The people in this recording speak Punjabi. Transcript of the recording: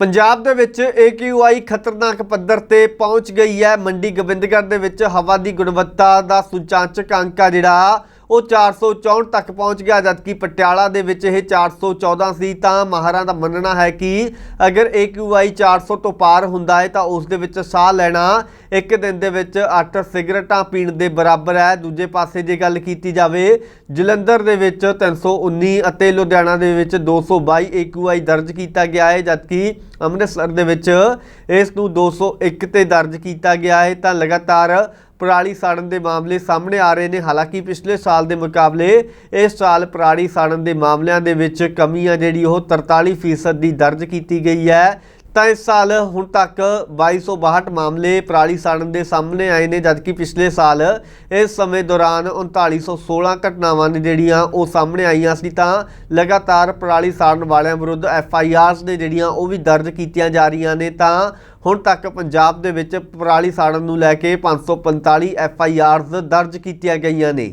ਪੰਜਾਬ ਦੇ ਵਿੱਚ AQI ਖਤਰਨਾਕ ਪੱਧਰ ਤੇ ਪਹੁੰਚ ਗਈ ਹੈ ਮੰਡੀ ਗੋਬਿੰਦਗੜ੍ਹ ਦੇ ਵਿੱਚ ਹਵਾ ਦੀ ਗੁਣਵੱਤਾ ਦਾ ਸੂਚਾਂਚਕ ਅੰਕ ਆ ਜਿਹੜਾ ਉਹ 464 ਤੱਕ ਪਹੁੰਚ ਗਿਆ, ਜਦਕਿ ਪਟਿਆਲਾ ਦੇ ਵਿੱਚ ਇਹ 414 ਸੀ ਤਾਂ ਮਾਹਰਾਂ ਦਾ ਮੰਨਣਾ ਹੈ ਕਿ ਅਗਰ AQI 400 ਤੋਂ ਪਾਰ ਹੁੰਦਾ ਹੈ, ਤਾਂ ਉਸ ਦੇ ਵਿੱਚ ਸਾਹ ਲੈਣਾ ਇੱਕ ਦਿਨ ਦੇ ਵਿੱਚ 8 ਸਿਗਰਟਾਂ ਪੀਣ ਦੇ ਬਰਾਬਰ ਹੈ। ਦੂਜੇ ਪਾਸੇ ਜੇ ਗੱਲ ਕੀਤੀ ਜਾਵੇ, ਜਲੰਧਰ ਦੇ ਵਿੱਚ 319 ਅਤੇ ਲੁਧਿਆਣਾ ਦੇ ਵਿੱਚ 222 AQI ਦਰਜ ਕੀਤਾ ਗਿਆ ਹੈ, ਜਦਕਿ ਅੰਮ੍ਰਿਤਸਰ ਦੇ ਵਿੱਚ ਇਸ ਨੂੰ 201 ਤੇ ਦਰਜ ਕੀਤਾ ਗਿਆ ਹੈ, ਤਾਂ ਲਗਾਤਾਰ ਪਰਾਲੀ ਸਾੜਨ ਦੇ ਮਾਮਲੇ ਸਾਹਮਣੇ ਆ ਰਹੇ ਨੇ। ਹਾਲਾਂਕਿ ਪਿਛਲੇ ਸਾਲ ਦੇ ਮੁਕਾਬਲੇ ਇਸ ਸਾਲ ਪਰਾਲੀ ਸਾੜਨ ਦੇ ਮਾਮਲਿਆਂ ਦੇ ਵਿੱਚ ਕਮੀ ਆ ਜਿਹੜੀ ਉਹ 43% ਦੀ ਦਰਜ ਕੀਤੀ ਗਈ ਹੈ। ਤਾਂ ਇਸ ਸਾਲ ਹੁਣ ਤੱਕ 2262 ਮਾਮਲੇ ਪਰਾਲੀ ਸਾੜਨ ਦੇ ਸਾਹਮਣੇ ਆਏ ਨੇ, ਜਦਕਿ ਪਿਛਲੇ ਸਾਲ ਇਸ ਸਮੇਂ ਦੌਰਾਨ 3916 ਘਟਨਾਵਾਂ ਨੇ ਜਿਹੜੀਆਂ ਉਹ ਸਾਹਮਣੇ ਆਈਆਂ ਸੀ, ਤਾਂ ਲਗਾਤਾਰ ਪਰਾਲੀ ਸਾੜਨ ਵਾਲਿਆਂ ਵਿਰੁੱਧ ਐਫ ਆਈ ਆਰਸ ਨੇ ਜਿਹੜੀਆਂ ਉਹ ਵੀ ਦਰਜ ਕੀਤੀਆਂ ਜਾ ਰਹੀਆਂ ਨੇ, ਤਾਂ ਹੁਣ ਤੱਕ ਪੰਜਾਬ ਦੇ ਵਿੱਚ ਪਰਾਲੀ ਸਾੜਨ ਨੂੰ ਲੈ ਕੇ 545 ਐਫ ਆਈ ਆਰਸ ਦਰਜ ਕੀਤੀਆਂ ਗਈਆਂ ਨੇ।